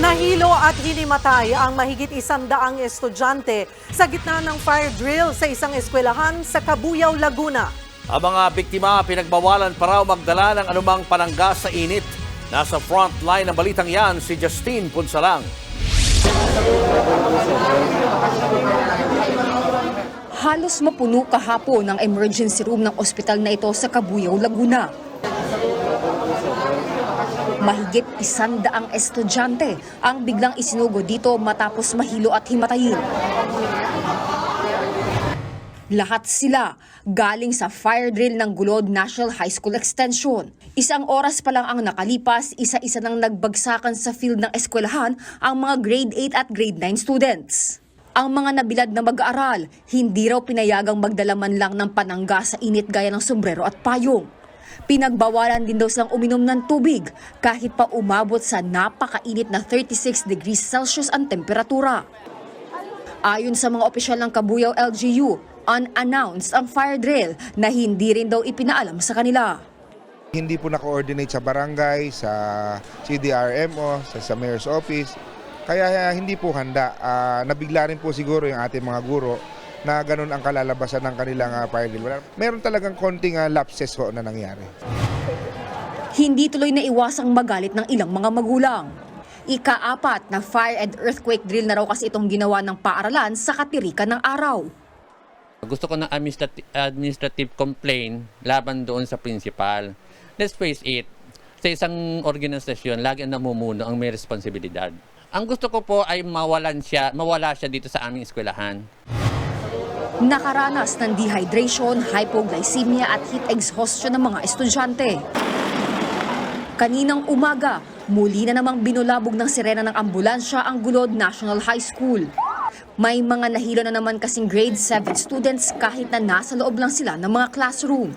Nahilo at hinimatay ang mahigit isandaang estudyante sa gitna ng fire drill sa isang eskwelahan sa Cabuyao, Laguna. Ang mga biktima pinagbawalan pa raw magdala ng anumang panangga sa init. Nasa front line ng balitang yan si Justine Punsalang. Halos mapuno kahapon ang emergency room ng ospital na ito sa Cabuyao, Laguna. Mahigit isandaang estudyante ang biglang isinugo dito matapos mahilo at himatayin. Lahat sila galing sa fire drill ng Gulod National High School Extension. Isang oras pa lang ang nakalipas, isa-isa nang nagbagsakan sa field ng eskwelahan ang mga grade 8 at grade 9 students. Ang mga nabilad na mag-aaral, hindi raw pinayagang magdala man lang ng panangga sa init gaya ng sombrero at payong. Pinagbawalan din daw silang uminom ng tubig kahit pa umabot sa napakainit na 36 degrees Celsius ang temperatura. Ayon sa mga opisyal ng Cabuyao LGU, unannounced ang fire drill na hindi rin daw ipinaalam sa kanila. Hindi po na-coordinate sa barangay, sa CDRMO, sa, sa mayor's office. Kaya uh, hindi po handa. Ah, nabigla rin po siguro yung ating mga guro na ganun ang kalalabasan ng kanilang uh, fire drill. Meron talagang konting ah, lapses ho na nangyari. Hindi tuloy na iwasang magalit ng ilang mga magulang. Ika-apat na fire and earthquake drill na raw kasi itong ginawa ng paaralan sa katirikan ng araw. Gusto ko ng administrative, administrative complaint laban doon sa principal. Let's face it, sa isang organisasyon, lagi ang namumuno ang may responsibilidad. Ang gusto ko po ay mawalan siya, mawala siya dito sa aming eskwelahan. Nakaranas ng dehydration, hypoglycemia at heat exhaustion ng mga estudyante. Kaninang umaga, muli na namang binulabog ng sirena ng ambulansya ang Gulod National High School. May mga nahilo na naman kasing grade 7 students kahit na nasa loob lang sila ng mga classroom.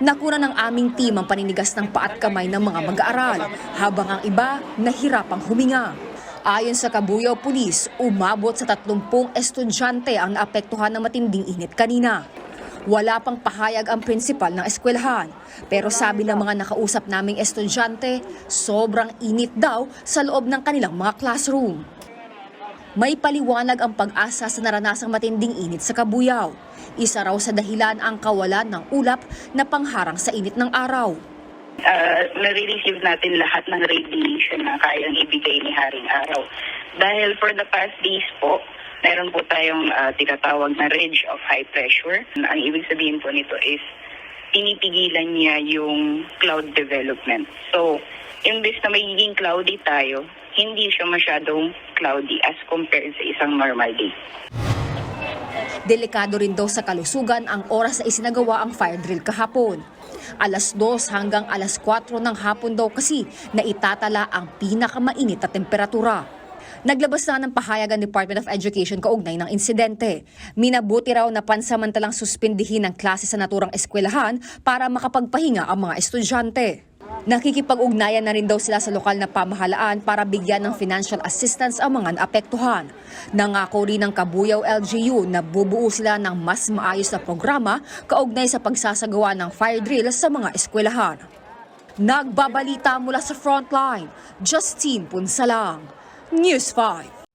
Nakuna ng aming team ang paninigas ng paat kamay ng mga mag-aaral, habang ang iba nahirapang huminga. Ayon sa Cabuyao Police, umabot sa 30 estudyante ang naapektuhan ng matinding init kanina. Wala pang pahayag ang prinsipal ng eskwelahan. Pero sabi ng mga nakausap naming estudyante, sobrang init daw sa loob ng kanilang mga classroom. May paliwanag ang pag-asa sa naranasang matinding init sa Cabuyao. Isa raw sa dahilan ang kawalan ng ulap na pangharang sa init ng araw. Uh, nare-receive natin lahat ng radiation na kayang ibigay ni Haring Araw. Dahil for the past days po, meron po tayong uh, tinatawag na ridge of high pressure. Ang ibig sabihin po nito is pinipigilan niya yung cloud development. So, imbes na magiging cloudy tayo, hindi siya masyadong cloudy as compared sa isang normal day. Delikado rin daw sa kalusugan ang oras na isinagawa ang fire drill kahapon. Alas 2 hanggang alas 4 ng hapon daw kasi na itatala ang pinakamainit na temperatura. Naglabas na ng pahayag ang Department of Education kaugnay ng insidente. Minabuti raw na pansamantalang suspindihin ang klase sa naturang eskwelahan para makapagpahinga ang mga estudyante. Nakikipag-ugnayan na rin daw sila sa lokal na pamahalaan para bigyan ng financial assistance ang mga naapektuhan. Nangako rin ng Kabuyao LGU na bubuo sila ng mas maayos na programa kaugnay sa pagsasagawa ng fire drill sa mga eskwelahan. Nagbabalita mula sa frontline, Justine Punsalang, News 5.